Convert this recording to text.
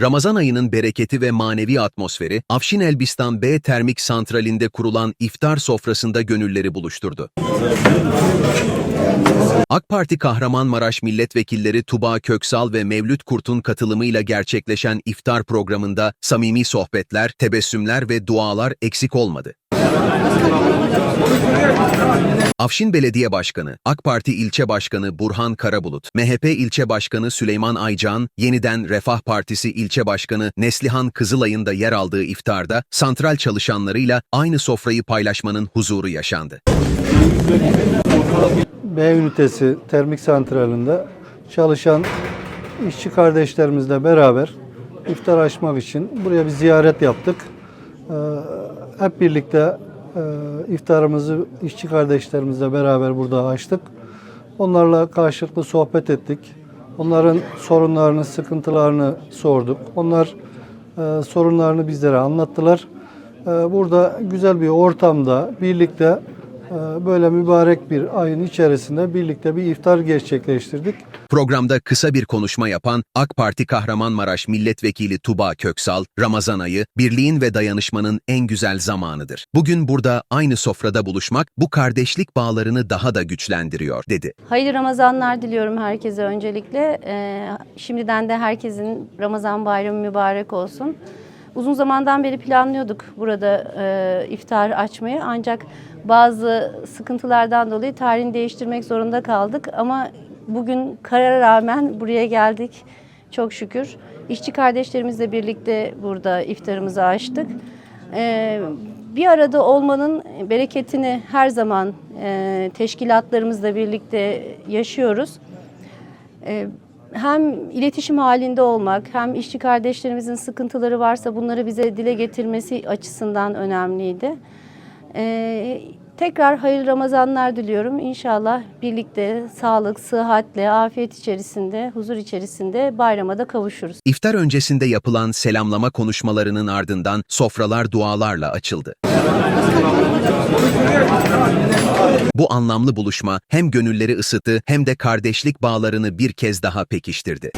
Ramazan ayının bereketi ve manevi atmosferi, Afşin Elbistan B Termik Santrali'nde kurulan iftar sofrasında gönülleri buluşturdu. AK Parti Kahramanmaraş milletvekilleri Tuba Köksal ve Mevlüt Kurt'un katılımıyla gerçekleşen iftar programında samimi sohbetler, tebessümler ve dualar eksik olmadı. Afşin Belediye Başkanı, AK Parti İlçe Başkanı Burhan Karabulut, MHP İlçe Başkanı Süleyman Aycan, yeniden Refah Partisi İlçe Başkanı Neslihan Kızılay'ın da yer aldığı iftarda santral çalışanlarıyla aynı sofrayı paylaşmanın huzuru yaşandı. B ünitesi termik santralinde çalışan işçi kardeşlerimizle beraber iftar açmak için buraya bir ziyaret yaptık. Ee, hep birlikte iftarımızı işçi kardeşlerimizle beraber burada açtık. Onlarla karşılıklı sohbet ettik. Onların sorunlarını, sıkıntılarını sorduk. Onlar e, sorunlarını bizlere anlattılar. E, burada güzel bir ortamda birlikte ee, böyle mübarek bir ayın içerisinde birlikte bir iftar gerçekleştirdik. Programda kısa bir konuşma yapan AK Parti Kahramanmaraş Milletvekili Tuba Köksal, Ramazan ayı birliğin ve dayanışmanın en güzel zamanıdır. Bugün burada aynı sofrada buluşmak bu kardeşlik bağlarını daha da güçlendiriyor, dedi. Hayırlı Ramazanlar diliyorum herkese öncelikle. Ee, şimdiden de herkesin Ramazan bayramı mübarek olsun. Uzun zamandan beri planlıyorduk burada e, iftar açmayı ancak bazı sıkıntılardan dolayı tarihini değiştirmek zorunda kaldık ama bugün karara rağmen buraya geldik çok şükür. İşçi kardeşlerimizle birlikte burada iftarımızı açtık. Ee, bir arada olmanın bereketini her zaman e, teşkilatlarımızla birlikte yaşıyoruz. Ee, hem iletişim halinde olmak, hem işçi kardeşlerimizin sıkıntıları varsa bunları bize dile getirmesi açısından önemliydi. Ee, tekrar hayırlı Ramazanlar diliyorum. İnşallah birlikte sağlık, sıhhatle, afiyet içerisinde, huzur içerisinde bayrama da kavuşuruz. İftar öncesinde yapılan selamlama konuşmalarının ardından sofralar dualarla açıldı. Bu anlamlı buluşma hem gönülleri ısıttı hem de kardeşlik bağlarını bir kez daha pekiştirdi.